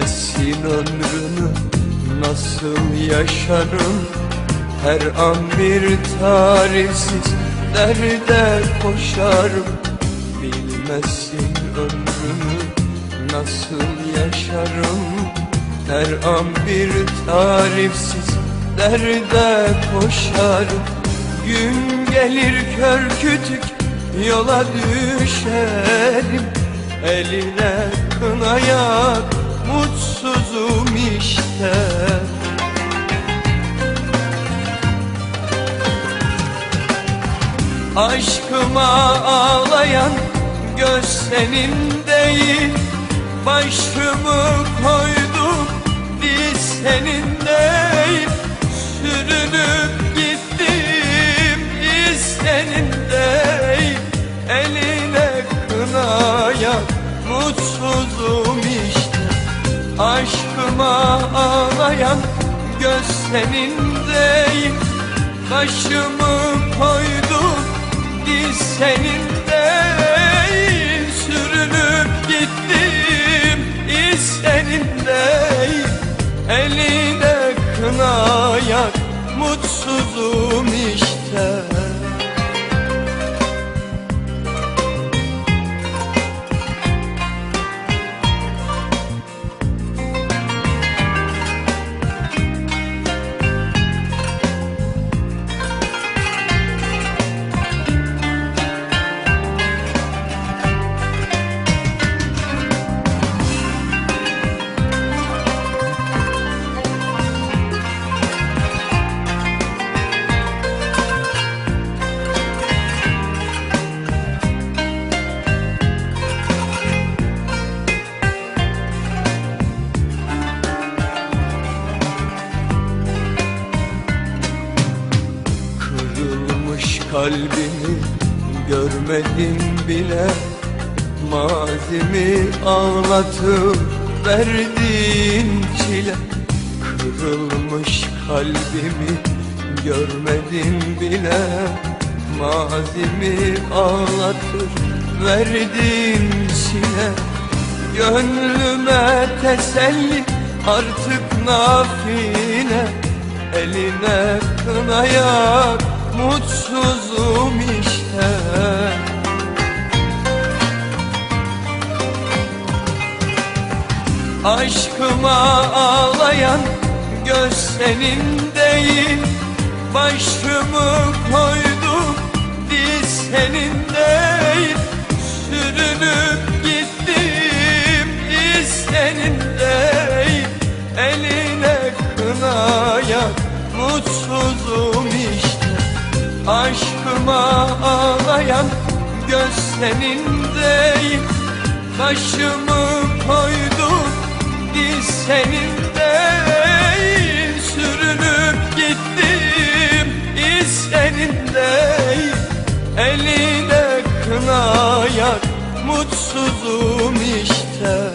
Bilmesin ömrümü nasıl yaşarım? Her an bir tarifsiz derde koşarım. Bilmesin ömrümü nasıl yaşarım? Her an bir tarifsiz derde koşarım. Gün gelir kör kütük yola düşerim. Eline kınaya mutsuzum işte. Aşkıma ağlayan göz senin değil. Başımı koydum diz senin değil. Sürünüp Aşkıma ağlayan göz senin değil Başımı koydum diz senin değil Sürünüp gittim iz senin değil Eline kınaya mutsuzum işte kalbimi görmedin bile. Mazimi ağlatıp verdiğin çile. Kırılmış kalbimi görmedin bile. Mazimi ağlatıp verdiğin çile. Gönlüme teselli artık nafile. Eline kınaya mutsuzum işte. Aşkıma ağlayan göz senin değil Başımı koydum diz senin değil Aşkıma ağlayan göz senin değil Başımı koydum diz senin değil Sürünüp gittim iz senin değil Eline kınaya mutsuzum işte